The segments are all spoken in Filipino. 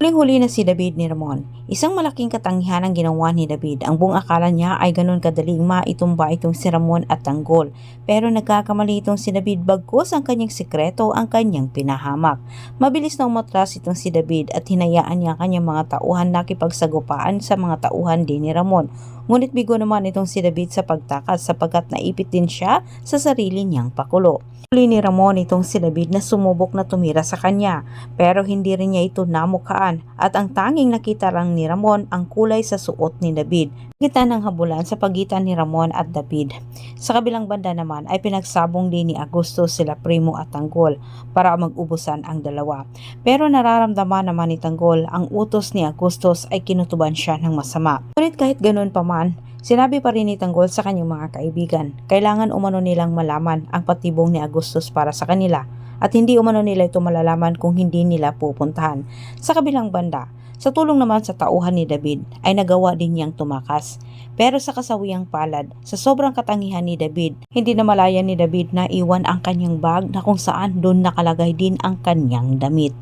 Huling-huli na si David ni Ramon. Isang malaking katangian ang ginawa ni David. Ang buong akala niya ay ganun kadaling maitumba itong si Ramon at tanggol. Pero nagkakamali itong si David bagkus ang kanyang sikreto ang kanyang pinahamak. Mabilis na umatras itong si David at hinayaan niya ang kanyang mga tauhan na kipagsagupaan sa mga tauhan din ni Ramon. Ngunit bigo naman itong si David sa pagtakas sapagkat naipit din siya sa sarili niyang pakulo. Huli ni Ramon itong si David na sumubok na tumira sa kanya pero hindi rin niya ito namukaan at ang tanging nakita lang ni Ramon ang kulay sa suot ni David. Kita ng habulan sa pagitan ni Ramon at David. Sa kabilang banda naman ay pinagsabong din ni Augusto sila Primo at Tanggol para mag-ubusan ang dalawa. Pero nararamdaman naman ni Tanggol ang utos ni Augustus ay kinutuban siya ng masama. Ngunit kahit ganun pa man, Sinabi pa rin ni Tanggol sa kanyang mga kaibigan, kailangan umano nilang malaman ang patibong ni Agustus para sa kanila at hindi umano nila ito malalaman kung hindi nila pupuntahan. Sa kabilang banda, sa tulong naman sa tauhan ni David ay nagawa din niyang tumakas. Pero sa kasawiyang palad, sa sobrang katangihan ni David, hindi na malaya ni David na iwan ang kanyang bag na kung saan doon nakalagay din ang kanyang damit.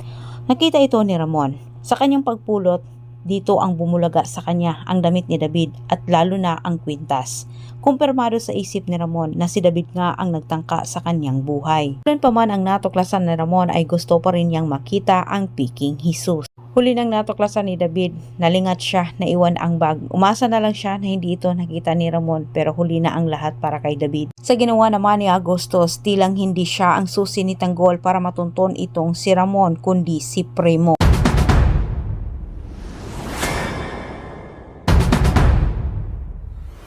Nakita ito ni Ramon. Sa kanyang pagpulot, dito ang bumulaga sa kanya ang damit ni David at lalo na ang kwintas. Kumpirmado sa isip ni Ramon na si David nga ang nagtangka sa kanyang buhay. Tulan pa man ang natuklasan ni Ramon ay gusto pa rin niyang makita ang piking Jesus. Huli nang natuklasan ni David, nalingat siya na iwan ang bag. Umasa na lang siya na hindi ito nakita ni Ramon pero huli na ang lahat para kay David. Sa ginawa naman ni Agustos, tilang hindi siya ang susi ni Tanggol para matunton itong si Ramon kundi si Primo.